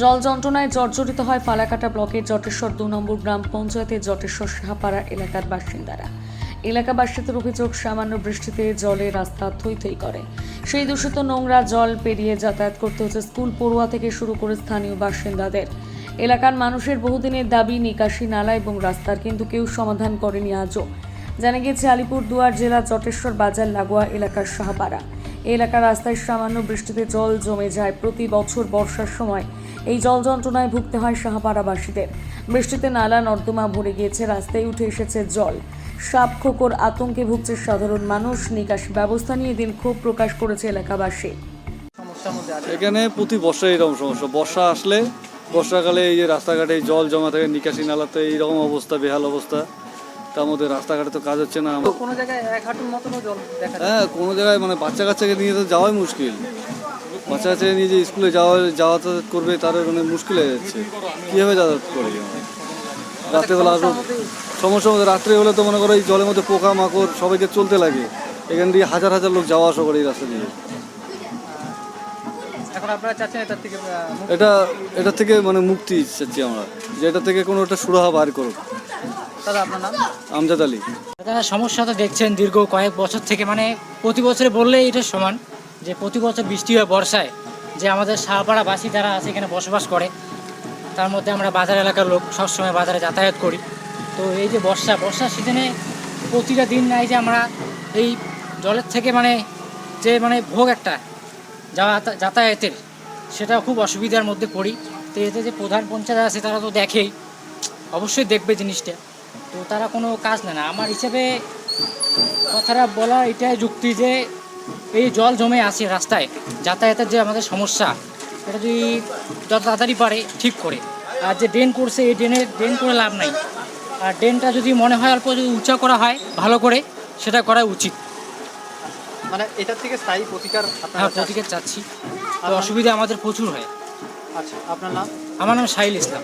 জল যন্ত্রণায় জর্জরিত হয় ফালাকাটা ব্লকের জটেশ্বর দু নম্বর গ্রাম পঞ্চায়েতের জটেশ্বর সাহাপাড়া এলাকার বাসিন্দারা। এলাকাবাসীদের অভিযোগ, সামান্য বৃষ্টিতে জলে রাস্তা থই থই করে। সেই দূষিত নোংরা জল পেরিয়ে যাতায়াত করতে হচ্ছে স্কুল পড়ুয়া থেকে শুরু করে স্থানীয় বাসিন্দাদের। এলাকার মানুষের বহুদিনের দাবি, নিকাশি, নালা এবং রাস্তার কিন্তু কেউ সমাধান করেনি আজও। জানা গিয়েছে, আলিপুরদুয়ার জেলা জটেশ্বর বাজার লাগোয়া এলাকার সাহাপাড়া। এলাকার রাস্তায় সামান্য বৃষ্টিতে জল জমে যায়। প্রতি বছর বর্ষার সময় এই জল যন্ত্রণায় ভুগতে হয় সাহাপাড়াবাসীদের বৃষ্টিতে নালা নর্দমা ভরে গিয়েছে, রাস্তায় উঠে এসেছে জল। সাপ খোকর আতঙ্কে ভুগছে সাধারণ মানুষ। নিকাশি ব্যবস্থা নিয়ে দিন ক্ষোভ প্রকাশ করেছে এলাকাবাসী। এখানে প্রতি বর্ষায় এরকম সমস্যা। বর্ষা আসলে, বর্ষাকালে এই যে রাস্তাঘাটে জল জমা থাকে, নিকাশি নালাতে এইরকম অবস্থা, বেহাল অবস্থা। তার মধ্যে রাস্তাঘাটে তো কাজ হচ্ছে না কোনো জায়গায় এক হাঁটুর মতনও জল দেখা হ্যাঁ কোনো জায়গায় মানে বাচ্চা কাচ্চাকে নিয়ে তো যাওয়াই মুশকিল। বাচ্চা কাচ্চাকে নিয়ে যে স্কুলে যাওয়া যাতায়াত করবে তার মানে মুশকিল হয়ে যাচ্ছে। কীভাবে যাতায়াত করবে রাত্রেবেলা আরও সমস্যা মধ্যে রাত্রে হলে তো মনে করো এই জলের মধ্যে পোকা মাকড় সবাইকে চলতে লাগে। এখান দিয়ে হাজার হাজার লোক যাওয়া আসা করে এই রাস্তা দিয়ে। এটা এটা থেকে মানে মুক্তি চাচ্ছি আমরা। যে এটা থেকে কোনো একটা সুরাহা বার করুক। দাদা আপনার নাম? আমজাদ আলী। দাদা সমস্যা তো দেখছেন দীর্ঘ কয়েক বছর থেকে মানে প্রতি বছরে বললেই এটা সমান যে প্রতি বছর বৃষ্টি হয় বর্ষায় যে আমাদের শাহপাড়াবাসী যারা আছে এখানে বসবাস করে তার মধ্যে আমরা বাজার এলাকার লোক সবসময় বাজারে যাতায়াত করি। তো এই যে বর্ষা বর্ষার সিজনে প্রতিটা দিন নাই যে আমরা এই জলের থেকে মানে যে মানে ভোগ একটা যাওয়া যাতায়াতের সেটা খুব অসুবিধার মধ্যে পড়ি। তো এতে যে প্রধান পঞ্চায়েত আছে তারা তো দেখেই অবশ্যই দেখবে জিনিসটা। তো তারা কোনো কাজ নেয় না। আমার হিসেবে কথাটা বলা এটাই যুক্তি যে এই জল জমে আসে রাস্তায় যাতায়াতের যে আমাদের সমস্যা এটা যদি যত তাড়াতাড়ি পারে ঠিক করে। আর যে ড্রেন করছে এই ড্রেনে ড্রেন করে লাভ নাই। আর ড্রেনটা যদি মনে হয় অল্প যদি উঁচা করা হয় ভালো করে সেটা করা উচিত। মানে এটার থেকে স্থায়ী প্রতিকার হ্যাঁ প্রতিকার চাচ্ছি। আর অসুবিধা আমাদের প্রচুর হয়। আচ্ছা আপনার নাম? আমার নাম সাহিল ইসলাম।